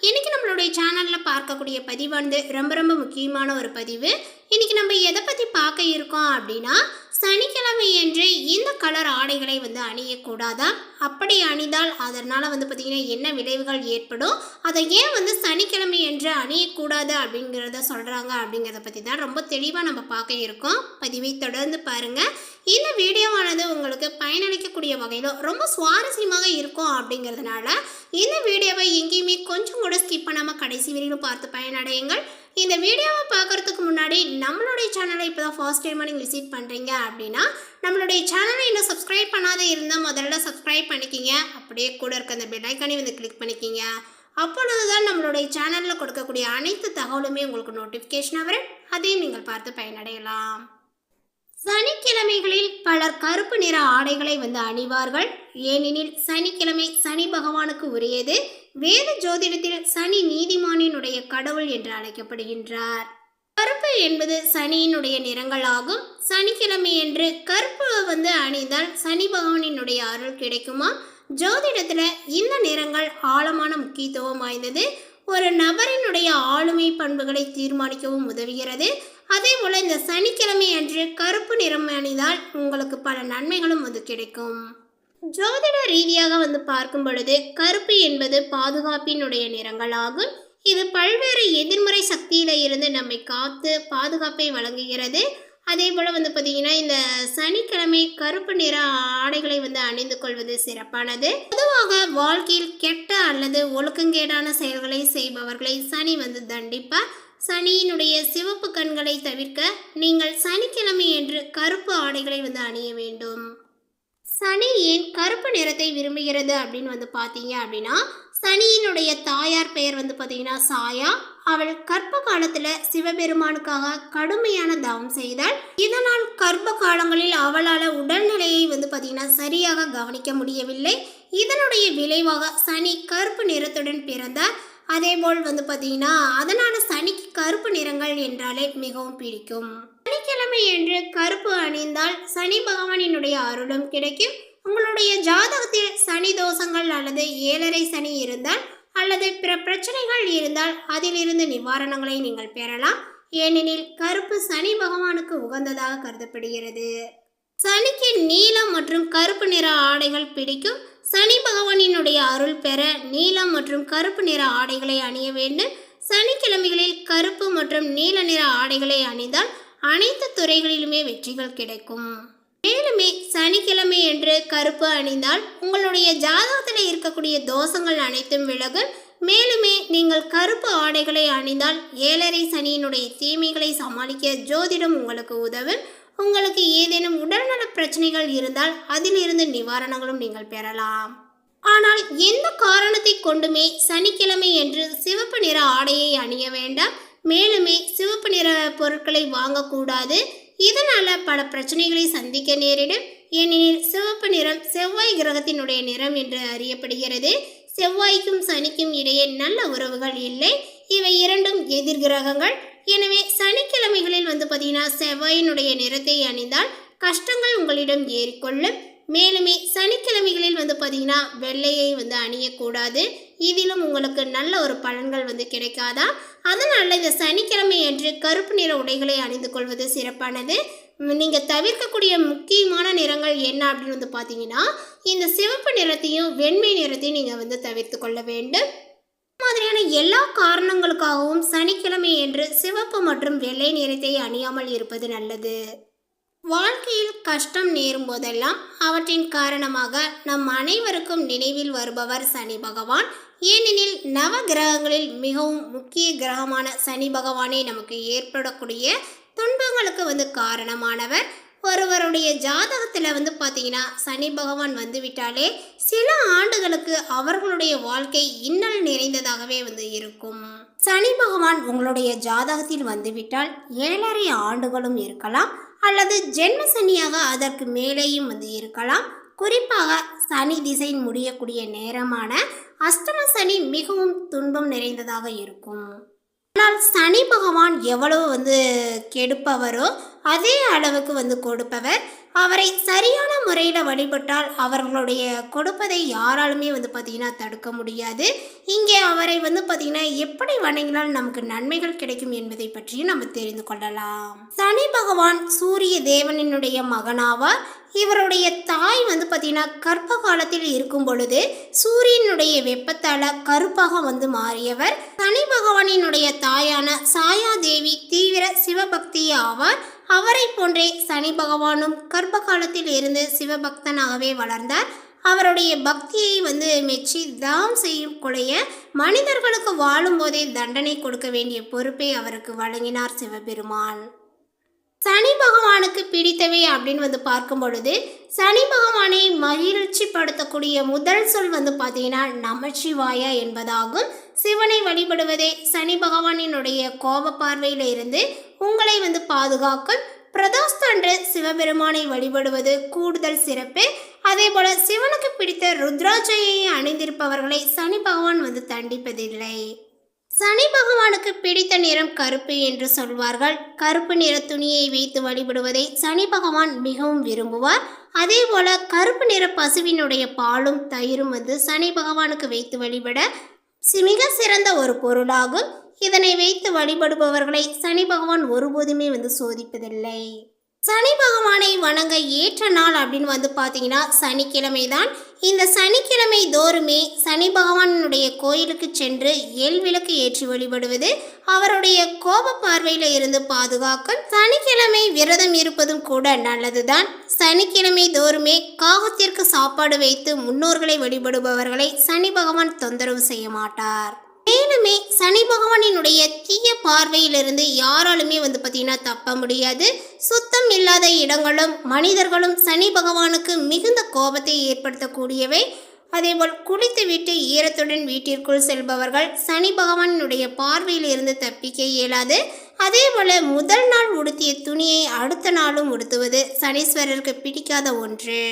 இன்னைக்கு நம்மளுடைய சேனலில் பார்க்கக்கூடிய பதிவானது ரொம்ப ரொம்ப முக்கியமான ஒரு பதிவு. இன்னைக்கு நம்ம எதை பற்றி பார்க்க இருக்கோம் அப்படின்னா சனிக்கிழமையன்று இந்த கலர் ஆடைகளை வந்து அணியக்கூடாதா? அப்படி அணிந்தால் அதனால் வந்து பார்த்திங்கன்னா என்ன விளைவுகள் ஏற்படும்? அதை ஏன் வந்து சனிக்கிழமை என்று அணியக்கூடாது அப்படிங்கிறத சொல்கிறாங்க அப்படிங்கிறத பற்றி தான் ரொம்ப தெளிவாக நம்ம பார்க்க இருக்கோம். பதிவை தொடர்ந்து பாருங்கள் இந்த வீடியோவானது உங்களுக்கு பயனளிக்கக்கூடிய வகையில் ரொம்ப சுவாரஸ்யமாக இருக்கும் அப்படிங்கிறதுனால இந்த வீடியோவை எங்கேயுமே கொஞ்சம் கூட ஸ்கிப் பண்ணாமல் கடைசி வரையிலும் பார்த்து பயனடையுங்கள். இந்த வீடியோவை பார்க்குறதுக்கு முன்னாடி நம்மளுடைய சேனலை இப்போ தான் ஃபர்ஸ்ட் டைமாக நீங்கள் விசிட் பண்ணுறீங்க அப்படின்னா நம்மளுடைய சேனலை இன்னும் சப்ஸ்கிரைப் பண்ணாத இருந்தால் முதல்ல சப்ஸ்கிரைப் பண்ணிக்கிங்க. அப்படியே கூட இருக்க அந்த பெல்லைக்கானே வந்து கிளிக் பண்ணிக்கிங்க. அப்பொழுது தான் நம்மளுடைய சேனலில் கொடுக்கக்கூடிய அனைத்து தகவலுமே உங்களுக்கு நோட்டிஃபிகேஷனாக வரும். அதையும் நீங்கள் பார்த்து பயனடையலாம். சனிக்கிழமைகளில் பலர் கருப்பு நிற ஆடைகளை வந்து அணிவார்கள். ஏனெனில் சனிக்கிழமை சனி பகவானுக்கு உரியது. வேத ஜோதிடத்தில் சனி நீதிமானினுடைய கடவுள் என்று அழைக்கப்படுகின்றார். கருப்பு என்பது சனியினுடைய நிறங்களாகும். சனிக்கிழமை என்று கருப்பு வந்து அணிந்தால் சனி பகவானினுடைய அருள் கிடைக்குமா? ஜோதிடத்தில் இந்த நிறங்கள் ஆழமான முக்கியத்துவம் வாய்ந்தது. ஒரு நபரினுடைய ஆளுமை பண்புகளை தீர்மானிக்கவும் உதவுகிறது. அதே போல் இந்த சனிக்கிழமை அன்று கருப்பு நிறம் அணிந்தால் உங்களுக்கு பல நன்மைகளும் வந்து கிடைக்கும். ஜோதிட ரீதியாக வந்து பார்க்கும் பொழுது கருப்பு என்பது பாதுகாப்பினுடைய நிறங்களாகும். இது பல்வேறு எதிர்மறை சக்தியில இருந்து நம்மை காத்து பாதுகாப்பை வழங்குகிறது. அதே போல் வந்து பார்த்திங்கன்னா இந்த சனிக்கிழமை கருப்பு நிற ஆடைகளை வந்து அணிந்து கொள்வது சிறப்பானது. பொதுவாக வாழ்க்கையில் கெட்ட அல்லது ஒழுக்கங்கேடான செயல்களை செய்பவர்களை சனி வந்து தண்டிப்பார். சனியினுடைய சிவப்பு கண்களை தவிர்க்க நீங்கள் சனிக்கிழமை என்று கருப்பு ஆடைகளை வந்து அணிய வேண்டும். சனி ஏன் கருப்பு நிறத்தை விரும்புகிறது அப்படின்னு வந்து பார்த்தீங்க அப்படின்னா சனியினுடைய தாயார் பெயர் வந்து பார்த்தீங்கன்னா சாயா. அவள் கற்ப காலத்தில் சிவபெருமானுக்காக கடுமையான தவம் செய்தாள் இதனால் கர்ப்ப காலங்களில் அவளால் உடல்நிலையை வந்து பார்த்தீங்கன்னா சரியாக கவனிக்க முடியவில்லை. இதனுடைய விளைவாக சனி கருப்பு நிறத்துடன் பிறந்தார். அதேபோல் வந்து பார்த்தீங்கன்னா அதனால் சனிக்கு கருப்பு நிறங்கள் என்றாலே மிகவும் பிடிக்கும். சனிக்கிழமை என்று கருப்பு அணிந்தால் சனி பகவானினுடைய அருளும் கிடைக்கும். உங்களுடைய ஜாதகத்தில் சனி தோஷங்கள் அல்லது ஏழரை சனி இருந்தால் அல்லது பிற பிரச்சனைகள் இருந்தால் அதிலிருந்து நிவாரணங்களை நீங்கள் பெறலாம். ஏனெனில் கருப்பு சனி பகவானுக்கு உகந்ததாக கருதப்படுகிறது. சனிக்கு நீலம் மற்றும் கருப்பு நிற ஆடைகள் பிடிக்கும். சனி பகவானினுடைய அருள் பெற நீலம் மற்றும் கருப்பு நிற ஆடைகளை அணிய வேண்டும். சனிக்கிழமைகளில் கருப்பு மற்றும் நீல நிற ஆடைகளை அணிந்தால் அனைத்து துறைகளிலுமே வெற்றிகள் கிடைக்கும். மேலுமே சனிக்கிழமை என்று கருப்பு அணிந்தால் உங்களுடைய ஜாதகத்தில் இருக்கக்கூடிய தோஷங்கள் அனைத்தும் விலகும். மேலுமே நீங்கள் கருப்பு ஆடைகளை அணிந்தால் ஏழரை சனியினுடைய தீமைகளை சமாளிக்க ஜோதிடம் உங்களுக்கு உதவும். உங்களுக்கு ஏதேனும் உடல்நல பிரச்சனைகள் இருந்தால் அதிலிருந்து நிவாரணங்களும் நீங்கள் பெறலாம். ஆனால் எந்த காரணத்தை கொண்டுமே சனிக்கிழமை என்று சிவப்பு நிற ஆடையை அணிய வேண்டாம். மேலுமே சிவப்பு நிற பொருட்களை வாங்கக்கூடாது. இதனால் பல பிரச்சனைகளை சந்திக்க நேரிடும். ஏனெனில் சிவப்பு நிறம் செவ்வாய் கிரகத்தினுடைய நிறம் என்று அறியப்படுகிறது. செவ்வாய்க்கும் சனிக்கும் இடையே நல்ல உறவுகள் இல்லை. இவை இரண்டும் எதிர் கிரகங்கள். எனவே சனிக்கிழமைகளில் வந்து பார்த்தீங்கன்னா செவ்வாயினுடைய நிறத்தை அணிந்தால் கஷ்டங்கள் உங்களிடம் ஏறிக்கொள்ளும். மேலுமே சனிக்கிழமைகளில் வந்து பார்த்தீங்கன்னா வெள்ளையை வந்து அணியக்கூடாது. இதிலும் உங்களுக்கு நல்ல ஒரு பலன்கள் வந்து கிடைக்காதா? அதனால் இந்த சனிக்கிழமை அன்று கருப்பு நிற உடைகளை அணிந்து கொள்வது சிறப்பானது. நீங்கள் தவிர்க்கக்கூடிய முக்கியமான நிறங்கள் என்ன அப்படின்னு வந்து பார்த்தீங்கன்னா இந்த சிவப்பு நிறத்தையும் வெண்மை நிறத்தையும் நீங்கள் வந்து தவிர்த்து கொள்ள வேண்டும். மாதிரியான எல்லா காரணங்களுக்காகவும் சனிக்கிழமை என்று சிவப்பு மற்றும் வெள்ளை நிறத்தை அணியாமல் இருப்பது நல்லது. வாழ்க்கையில் கஷ்டம் நேரும் போதெல்லாம் அவற்றின் காரணமாக நம் அனைவருக்கும் நினைவில் வருபவர் சனி பகவான். ஏனெனில் நவ கிரகங்களில் மிகவும் முக்கிய கிரகமான சனி பகவானே நமக்கு ஏற்படக்கூடிய துன்பங்களுக்கு வந்து காரணமானவர். ஒருவருடைய ஜாதகத்தில் வந்து பார்த்தீங்கன்னா சனி பகவான் வந்துவிட்டாலே சில ஆண்டுகளுக்கு அவர்களுடைய வாழ்க்கை இன்னல் நிறைந்ததாகவே வந்து இருக்கும். சனி பகவான் உங்களுடைய ஜாதகத்தில் வந்துவிட்டால் ஏழரை ஆண்டுகளும் இருக்கலாம் அல்லது ஜென்ம சனியாக அதற்கு மேலேயும் வந்து இருக்கலாம். குறிப்பாக சனி திசை முடியக்கூடிய நேரமான அஷ்டம சனி மிகவும் துன்பம் நிறைந்ததாக இருக்கும். ஆனால் சனி பகவான் எவ்வளவு வந்து கெடுப்பவரோ அதே அளவுக்கு வந்து கொடுப்பவர். அவரை சரியான முறையில் வழிபட்டால் அவர்களுடைய கொடுப்பதை யாராலுமே வந்து பார்த்திங்கன்னா தடுக்க முடியாது. இங்கே அவரை வந்து பார்த்திங்கன்னா எப்படி வணங்கினால் நமக்கு நன்மைகள் கிடைக்கும் என்பதை பற்றியும் நம்ம தெரிந்து கொள்ளலாம். சனி பகவான் சூரிய தேவனினுடைய மகனாவார். இவருடைய தாய் வந்து பார்த்திங்கன்னா கர்ப்ப காலத்தில் இருக்கும் பொழுது சூரியனுடைய வெப்பத்தால் கருப்பாக வந்து மாறியவர். சனி பகவானினுடைய தாயான சாயா தேவி தீவிர சிவபக்தி ஆவார். அவரை போன்றே சனி பகவானும் கர்ப்ப காலத்தில் இருந்து சிவபக்தனாகவே வளர்ந்தார். அவருடைய பக்தியை வந்து மெச்சி தாம் செய்யும் கொலைய மனிதர்களுக்கு வாழும்போதே தண்டனை கொடுக்க வேண்டிய பொறுப்பை அவருக்கு வழங்கினார் சிவபெருமான். சனி பகவானுக்கு பிடித்தவை அப்படின்னு வந்து பார்க்கும் பொழுது சனி பகவானை மகிழ்ச்சி படுத்தக்கூடிய முதல் சொல் வந்து பார்த்தீங்கன்னா நமச்சிவாயா என்பதாகும். சிவனை வழிபடுவதே சனி பகவானினுடைய கோப பார்வையில் இருந்து உங்களை வந்து பாதுகாக்கும் பிரதோஸ்தன்று சிவபெருமானை வழிபடுவது கூடுதல் சிறப்பு. அதே போல சிவனுக்கு பிடித்த ருத்ராஜையை அணிந்திருப்பவர்களை சனி பகவான் வந்து தண்டிப்பதில்லை. சனி பகவானுக்கு பிடித்த நிறம் கருப்பு என்று சொல்வார்கள். கருப்பு நிற துணியை வைத்து வழிபடுவதை சனி பகவான் மிகவும் விரும்புவார். அதே போல கருப்பு நிற பசுவினுடைய பாலும் தயிரும் வந்து சனி பகவானுக்கு வைத்து வழிபட சி- மிக சிறந்த ஒரு பொருளாகும். இதனை வைத்து வழிபடுபவர்களை சனி பகவான் ஒருபோதுமே வந்து சோதிப்பதில்லை. சனி பகவானை வணங்க ஏற்ற நாள் அப்படின்னு வந்து பார்த்தீங்கன்னா சனிக்கிழமை தான் இந்த சனிக்கிழமை தோறுமே சனி பகவானுடைய கோயிலுக்கு சென்று எல் விளக்கு ஏற்றி வழிபடுவது அவருடைய கோப பார்வையில் இருந்து பாதுகாக்கும். சனிக்கிழமை விரதம் இருப்பதும் கூட நல்லதுதான். சனிக்கிழமை தோறுமே காகத்திற்கு சாப்பாடு வைத்து முன்னோர்களை வழிபடுபவர்களை சனி பகவான் தொந்தரவு செய்ய மாட்டார். மேலுமே சனி பகவானினுடைய தீய பார்வையிலிருந்து யாராலுமே வந்து பார்த்தீங்கன்னா தப்ப முடியாது. சுத்தம் இல்லாத இடங்களும் மனிதர்களும் சனி பகவானுக்கு மிகுந்த கோபத்தை ஏற்படுத்தக்கூடியவை. அதேபோல் குளித்துவிட்டு ஈரத்துடன் வீட்டிற்குள் செல்பவர்கள் சனி பகவானுடைய பார்வையில் இருந்து தப்பிக்க இயலாது. அதே போல் முதல் நாள் உடுத்திய துணியை அடுத்த நாளும் உடுத்துவது சனீஸ்வரருக்கு பிடிக்காத ஒன்று.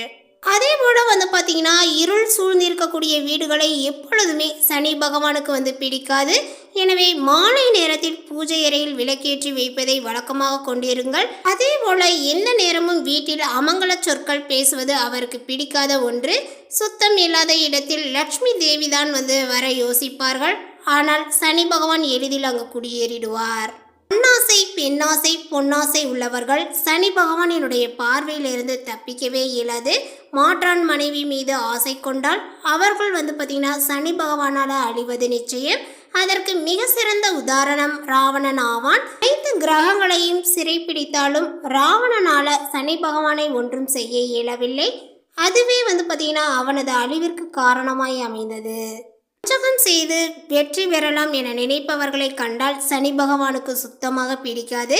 அதே போல் வந்து பார்த்தீங்கன்னா இருள் சூழ்ந்திருக்கக்கூடிய வீடுகளை எப்பொழுதுமே சனி பகவானுக்கு வந்து பிடிக்காது. எனவே மாலை நேரத்தில் பூஜை அறையில் விளக்கேற்றி வைப்பதை வழக்கமாக கொண்டிருங்கள். அதே போல் எந்த நேரமும் வீட்டில் அமங்கல சொற்கள் பேசுவது அவருக்கு பிடிக்காத ஒன்று. சுத்தம் இல்லாத இடத்தில் லக்ஷ்மி தேவி தான் வந்து வர யோசிப்பார்கள். ஆனால் சனி பகவான் எளிதில் அங்கு குடியேறிடுவார். பொன்னாசை பெண்ணாசை பொன்னாசை உள்ளவர்கள் சனி பகவானினுடைய பார்வையிலிருந்து தப்பிக்கவே இயலாது. மாற்றான் மனைவி மீது ஆசை கொண்டால் அவர்கள் வந்து பார்த்திங்கன்னா சனி பகவானால் அழிவது நிச்சயம். அதற்கு மிக சிறந்த உதாரணம் ராவணன் ஆவான். அனைத்து கிரகங்களையும் சிறைப்பிடித்தாலும் ராவணனால சனி பகவானை ஒன்றும் செய்ய இயலவில்லை. அதுவே வந்து பார்த்திங்கன்னா அவனது அழிவிற்கு காரணமாய் அமைந்தது. வஞ்சகம் செய்து வெற்றி பெறலாம் என நினைப்பவர்களை கண்டால் சனி பகவானுக்கு சுத்தமாக பிடிக்காது.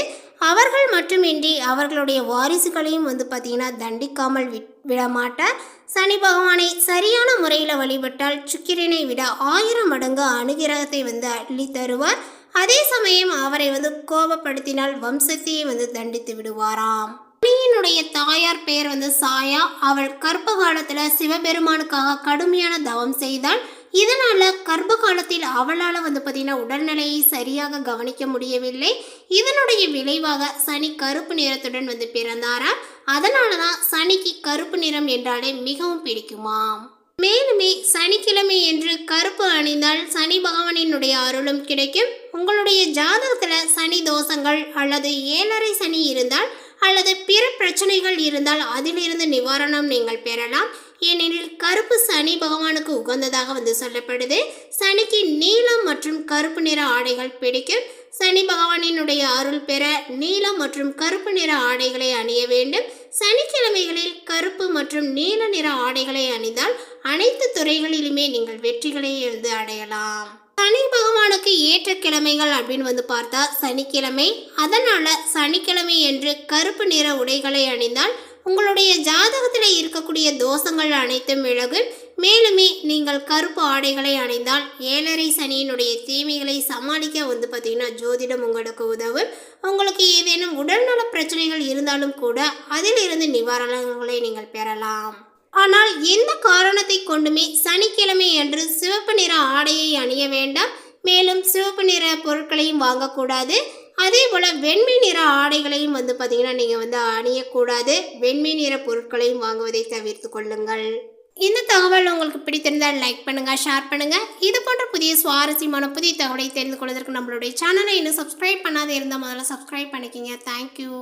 அவர்கள் மட்டுமின்றி அவர்களுடைய வாரிசுகளையும் வந்து பார்த்தீங்கன்னா தண்டிக்காமல் விட் விடமாட்டார். சனி பகவானை சரியான முறையில் வழிபட்டால் சுக்கிரனை விட ஆயிரம் மடங்கு அனுகிரகத்தை வந்து அள்ளி தருவார். அதே சமயம் அவரை வந்து கோபப்படுத்தினால் வம்சத்தையே வந்து தண்டித்து விடுவாராம். சனியினுடைய தாயார் பெயர் வந்து சாயா. அவள் கற்ப காலத்தில் சிவபெருமானுக்காக கடுமையான தவம் செய்தாள் இதனால் கர்ப்ப காலத்தில் அவளால் வந்து பார்த்தீங்கன்னா உடல்நிலையை சரியாக கவனிக்க முடியவில்லை. இதனுடைய விளைவாக சனி கருப்பு நிறத்துடன் வந்து பிறந்தாராம். அதனால தான் சனிக்கு கருப்பு நிறம் என்றாலே மிகவும் பிடிக்குமாம் மேலுமே சனிக்கிழமை என்று கருப்பு அணிந்தால் சனி பகவானினுடைய அருளும் கிடைக்கும். உங்களுடைய ஜாதகத்தில் சனி தோஷங்கள் அல்லது ஏழரை சனி இருந்தால் அல்லது பிற பிரச்சனைகள் இருந்தால் அதிலிருந்து நிவாரணம் நீங்கள் பெறலாம். ஏனெனில் கருப்பு சனி பகவானுக்கு உகந்ததாக வந்து சொல்லப்படுது. சனிக்கு நீலம் மற்றும் கருப்பு நிற ஆடைகள் பிடிக்கும். சனி பகவானினுடைய அருள் பெற நீலம் மற்றும் கருப்பு நிற ஆடைகளை அணிய வேண்டும். சனிக்கிழமைகளில் கருப்பு மற்றும் நீல நிற ஆடைகளை அணிந்தால் அனைத்து துறைகளிலுமே நீங்கள் வெற்றிகளை எழுந்து அடையலாம். சனி பகவானுக்கு ஏற்ற கிழமைகள் அப்படின்னு வந்து பார்த்தா சனிக்கிழமை. அதனால சனிக்கிழமை என்று கருப்பு நிற உடைகளை அணிந்தால் உங்களுடைய ஜாதகத்தில் இருக்கக்கூடிய தோஷங்கள் அனைத்தும் விலகும். மேலுமே நீங்கள் கருப்பு ஆடைகளை அணிந்தால் ஏழரை சனியினுடைய தீமைகளை சமாளிக்க வந்து பார்த்தீங்கன்னா ஜோதிடம் உங்களுக்கு உதவும். உங்களுக்கு ஏதேனும் உடல்நல பிரச்சனைகள் இருந்தாலும் கூட அதிலிருந்து நிவாரணங்களை நீங்கள் பெறலாம். ஆனால் எந்த காரணத்தை கொண்டுமே சனிக்கிழமை அன்று சிவப்பு நிற ஆடையை அணிய வேண்டாம். மேலும் சிவப்பு நிற பொருட்களையும் வாங்கக்கூடாது. அதே போல் வெண்மை நிற ஆடைகளையும் வந்து பார்த்தீங்கன்னா நீங்கள் வந்து அணியக்கூடாது. வெண்மை நிற பொருட்களையும் வாங்குவதை தவிர்த்து கொள்ளுங்கள். இந்த தகவல் உங்களுக்கு பிடித்திருந்தால் லைக் பண்ணுங்கள் ஷேர் பண்ணுங்கள் இது போன்ற புதிய சுவாரஸ்யமான புதிய தகவலை தெரிந்து கொள்வதற்கு நம்மளுடைய சேனலை இன்னும் சப்ஸ்கிரைப் பண்ணாத இருந்தால் முதல்ல சப்ஸ்கிரைப் பண்ணிக்கிங்க. தேங்க்யூ